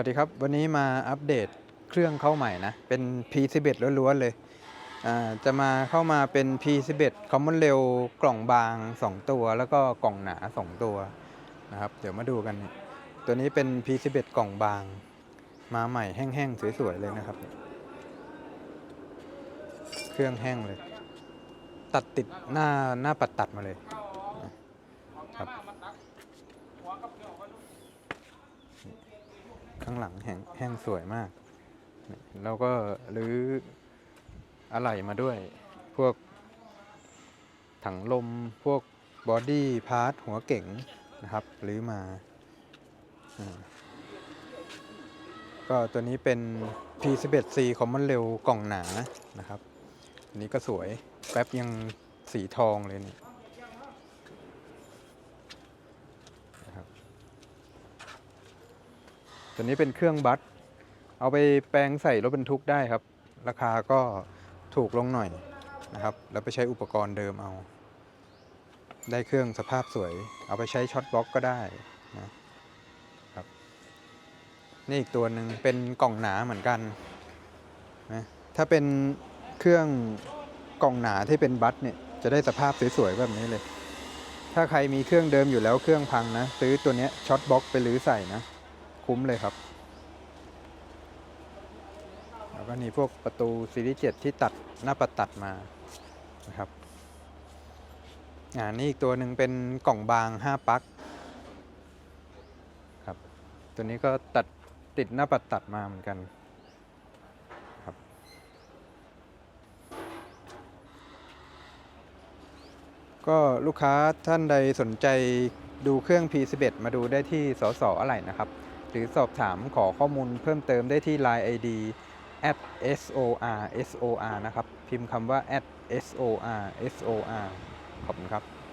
วัสดีครับ วันนี้มาอัปเดตเครื่องเข้าใหม่นะ เป็น P11 ล้วนๆเลยจะมาเข้ามาเป็น P11 Common Rail กล่องบาง 2 ตัว แล้วก็กล่องหนา 2 ตัวนะครับ เดี๋ยวมาดูกัน ตัวนี้เป็น P11 กล่องบาง มาใหม่แห้งๆ สวยๆ เลยนะครับ เครื่องแห้งเลย ตัดติดหน้าหน้าปัดตัดมาเลยนะครับ ข้างหลังแห้งแห้งสวยมาก แล้วก็รื้ออะไหล่มาด้วย พวกถังลม พวกบอดี้พาร์ทหัวเก๋งนะครับรื้อมาอก็ตัวนี้เป็น P11C Common Rail กล่องหนานะครับ อันนี้ก็สวย แป๊บยังสีทองเลยนี่นะครับ ตัวนี้เป็นเครื่องบัสเอาไปแปลงใส่รถบรรทุกได้ครับ ราคาก็ถูกลงหน่อยนะครับ แล้วไปใช้อุปกรณ์เดิมเอา ได้เครื่องสภาพสวย เอาไปใช้ช็อตบล็อกก็ได้นะครับ นี่อีกตัวหนึ่งเป็นกล่องหนาเหมือนกันนะถ้าเป็นเครื่องกล่องหนาที่เป็นบัสเนี่ยจะได้สภาพสวยๆแบบนี้เลย ถ้าใครมีเครื่องเดิมอยู่แล้วเครื่องพังนะ ซื้อตัวนี้ช็อตบล็อกไปรื้อใส่นะ คุ้มเลยครับ แล้วก็นี่พวกประตูซีรีส์7ที่ตัดหน้าปัดตัดมานะครับอ่านี่อีกตัวหนึ่งเป็นกล่องบาง 5 ปักครับ ตัวนี้ก็ตัดติดหน้าปัดตัดมาเหมือนกันครับก็ลูกค้าท่านใดสนใจดูเครื่อง P11 มาดูได้ที่สสอะไรนะครับ หรือสอบถามขอข้อมูลเพิ่มเติมได้ที่ Line ID at sor sor นะครับ พิมพ์คำว่า at sor sor ขอบคุณครับ